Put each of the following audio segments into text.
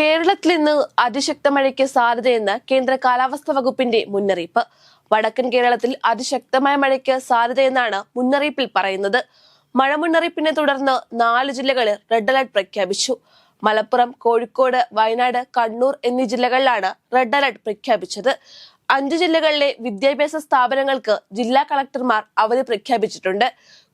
കേരളത്തിൽ ഇന്ന് അതിശക്ത മഴയ്ക്ക് സാധ്യതയെന്ന് കേന്ദ്ര കാലാവസ്ഥാ വകുപ്പിന്റെ മുന്നറിയിപ്പ്. വടക്കൻ കേരളത്തിൽ അതിശക്തമായ മഴയ്ക്ക് സാധ്യതയെന്നാണ് മുന്നറിയിപ്പിൽ പറയുന്നത്. മഴ മുന്നറിയിപ്പിനെ തുടർന്ന് നാല് ജില്ലകളിൽ റെഡ് അലർട്ട് പ്രഖ്യാപിച്ചു. മലപ്പുറം കോഴിക്കോട് വയനാട് കണ്ണൂർ എന്നീ ജില്ലകളിലാണ് റെഡ് അലർട്ട് പ്രഖ്യാപിച്ചത്. അഞ്ചു ജില്ലകളിലെ വിദ്യാഭ്യാസ സ്ഥാപനങ്ങൾക്ക് ജില്ലാ കളക്ടർമാർ അവധി പ്രഖ്യാപിച്ചിട്ടുണ്ട്.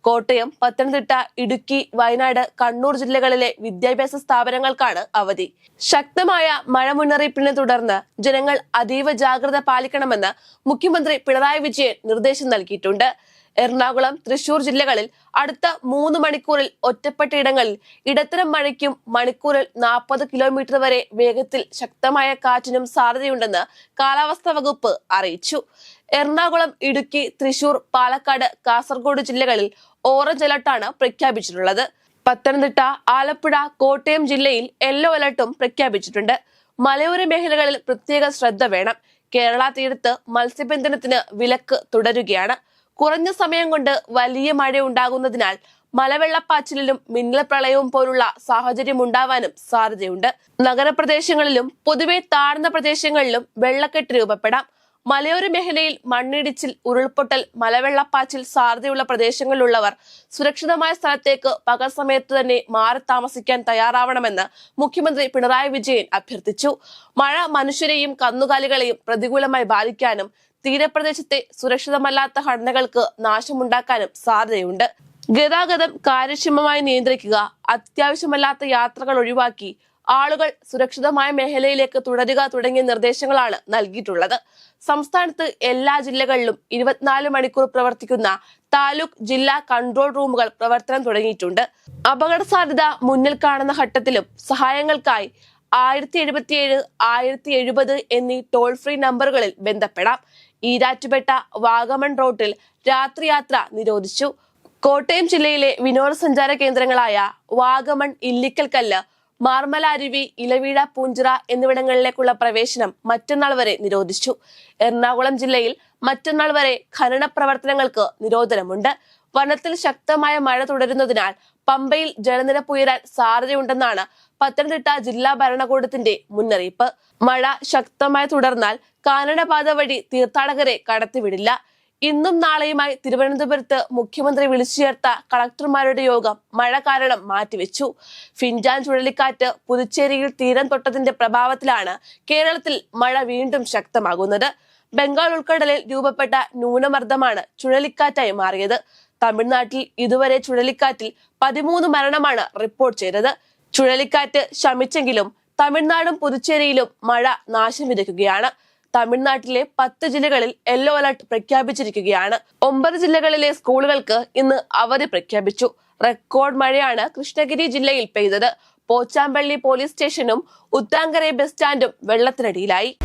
കോട്ടയം പത്തനംതിട്ട ഇടുക്കി വയനാട് കണ്ണൂർ ജില്ലകളിലെ വിദ്യാഭ്യാസ സ്ഥാപനങ്ങൾക്കാണ് അവധി. ശക്തമായ മഴ മുന്നറിയിപ്പിനെ തുടർന്ന് ജനങ്ങൾ അതീവ ജാഗ്രത പാലിക്കണമെന്ന് മുഖ്യമന്ത്രി പിണറായി വിജയൻ നിർദ്ദേശം നൽകിയിട്ടുണ്ട്. എറണാകുളം തൃശൂർ ജില്ലകളിൽ അടുത്ത മൂന്ന് മണിക്കൂറിൽ ഒറ്റപ്പെട്ട ഇടങ്ങളിൽ ഇടത്തരം മഴയ്ക്കും മണിക്കൂറിൽ നാൽപ്പത് കിലോമീറ്റർ വരെ വേഗത്തിൽ ശക്തമായ കാറ്റിനും സാധ്യതയുണ്ടെന്ന് കാലാവസ്ഥാ വകുപ്പ് അറിയിച്ചു. എറണാകുളം ഇടുക്കി തൃശൂർ പാലക്കാട് കാസർഗോഡ് ജില്ലകളിൽ ഓറഞ്ച് അലർട്ടാണ് പ്രഖ്യാപിച്ചിട്ടുള്ളത്. പത്തനംതിട്ട ആലപ്പുഴ കോട്ടയം ജില്ലയിൽ യെല്ലോ അലർട്ടും പ്രഖ്യാപിച്ചിട്ടുണ്ട്. മലയോര മേഖലകളിൽ പ്രത്യേക ശ്രദ്ധ വേണം. കേരള തീരത്ത് മത്സ്യബന്ധനത്തിന് വിലക്ക് തുടരുകയാണ്. കുറഞ്ഞ സമയം കൊണ്ട് വലിയ മഴ ഉണ്ടാകുന്നതിനാൽ മലവെള്ളപ്പാച്ചിലിലും മിന്നൽ പ്രളയവും പോലുള്ള സാഹചര്യം ഉണ്ടാവാനും സാധ്യതയുണ്ട്. നഗരപ്രദേശങ്ങളിലും പൊതുവെ താഴ്ന്ന പ്രദേശങ്ങളിലും വെള്ളക്കെട്ട് രൂപപ്പെടാം. മലയോര മേഖലയിൽ മണ്ണിടിച്ചിൽ ഉരുൾപൊട്ടൽ മലവെള്ളപ്പാച്ചിൽ സാധ്യതയുള്ള പ്രദേശങ്ങളിലുള്ളവർ സുരക്ഷിതമായ സ്ഥലത്തേക്ക് പകൽ സമയത്ത് തന്നെ മാറി താമസിക്കാൻ തയ്യാറാവണമെന്ന് മുഖ്യമന്ത്രി പിണറായി വിജയൻ അഭ്യർത്ഥിച്ചു. മഴ മനുഷ്യരെയും കന്നുകാലികളെയും പ്രതികൂലമായി ബാധിക്കാനും തീരപ്രദേശത്തെ സുരക്ഷിതമല്ലാത്ത ഘടനകൾക്ക് നാശമുണ്ടാക്കാനും സാധ്യതയുണ്ട്. ഗതാഗതം കാര്യക്ഷമമായി നിയന്ത്രിക്കുക അത്യാവശ്യമല്ലാത്ത യാത്രകൾ ഒഴിവാക്കി ആളുകൾ സുരക്ഷിതമായ മേഖലയിലേക്ക് തുടരുക തുടങ്ങിയ നിർദ്ദേശങ്ങളാണ് നൽകിയിട്ടുള്ളത്. സംസ്ഥാനത്ത് എല്ലാ ജില്ലകളിലും ഇരുപത്തിനാല് മണിക്കൂർ പ്രവർത്തിക്കുന്ന താലൂക്ക് ജില്ലാ കൺട്രോൾ റൂമുകൾ പ്രവർത്തനം തുടങ്ങിയിട്ടുണ്ട്. അപകട സാധ്യത മുന്നിൽ കാണുന്ന ഘട്ടത്തിലും സഹായങ്ങൾക്കായി ആയിരത്തി എഴുപത്തിയേഴ് ആയിരത്തി എഴുപത് എന്നീ ടോൾ ഫ്രീ നമ്പറുകളിൽ ബന്ധപ്പെടാം. ഈരാറ്റുപേട്ട വാഗമൺ റോട്ടിൽ രാത്രിയാത്ര നിരോധിച്ചു. കോട്ടയം ജില്ലയിലെ വിനോദസഞ്ചാര കേന്ദ്രങ്ങളായ വാഗമൺ ഇല്ലിക്കൽ കല്ല് മാർമല അരുവി ഇലവീഴ പൂഞ്ചിറ എന്നിവിടങ്ങളിലേക്കുള്ള പ്രവേശനം മറ്റന്നാൾ വരെ നിരോധിച്ചു. എറണാകുളം ജില്ലയിൽ മറ്റന്നാൾ വരെ ഖനന പ്രവർത്തനങ്ങൾക്ക് നിരോധനമുണ്ട്. വനത്തിൽ ശക്തമായ മഴ തുടരുന്നതിനാൽ പമ്പയിൽ ജലനിരപ്പ് ഉയരാൻ സാധ്യതയുണ്ടെന്നാണ് പത്തനംതിട്ട ജില്ലാ ഭരണകൂടത്തിന്റെ മുന്നറിയിപ്പ്. മഴ ശക്തമായി തുടർന്നാൽ കാനനപാത വഴി തീർത്ഥാടകരെ കടത്തിവിടില്ല. ഇന്നും നാളെയുമായി തിരുവനന്തപുരത്ത് മുഖ്യമന്ത്രി വിളിച്ചു ചേർത്ത കളക്ടർമാരുടെ യോഗം മഴ കാരണം മാറ്റിവെച്ചു. ഫിൻജാൻ ചുഴലിക്കാറ്റ് പുതുച്ചേരിയിൽ തീരം തൊട്ടതിന്റെ പ്രഭാവത്തിലാണ് കേരളത്തിൽ മഴ വീണ്ടും ശക്തമാകുന്നത്. ബംഗാൾ ഉൾക്കടലിൽ രൂപപ്പെട്ട ന്യൂനമർദ്ദമാണ് ചുഴലിക്കാറ്റായി മാറിയത്. തമിഴ്നാട്ടിൽ ഇതുവരെ ചുഴലിക്കാറ്റിൽ പതിമൂന്ന് മരണമാണ് റിപ്പോർട്ട് ചെയ്തത്. ചുഴലിക്കാറ്റ് ശമിച്ചെങ്കിലും തമിഴ്നാടും പുതുച്ചേരിയിലും മഴ നാശം വിതയ്ക്കുകയാണ്. തമിഴ്നാട്ടിലെ പത്ത് ജില്ലകളിൽ യെല്ലോ അലർട്ട് പ്രഖ്യാപിച്ചിരിക്കുകയാണ്. ഒമ്പത് ജില്ലകളിലെ സ്കൂളുകൾക്ക് ഇന്ന് അവധി പ്രഖ്യാപിച്ചു. റെക്കോർഡ് മഴയാണ് കൃഷ്ണഗിരി ജില്ലയിൽ പെയ്തത്. പോച്ചാമ്പള്ളി പോലീസ് സ്റ്റേഷനും ഉത്താങ്കരെ ബസ് സ്റ്റാൻഡും വെള്ളത്തിനടിയിലായി.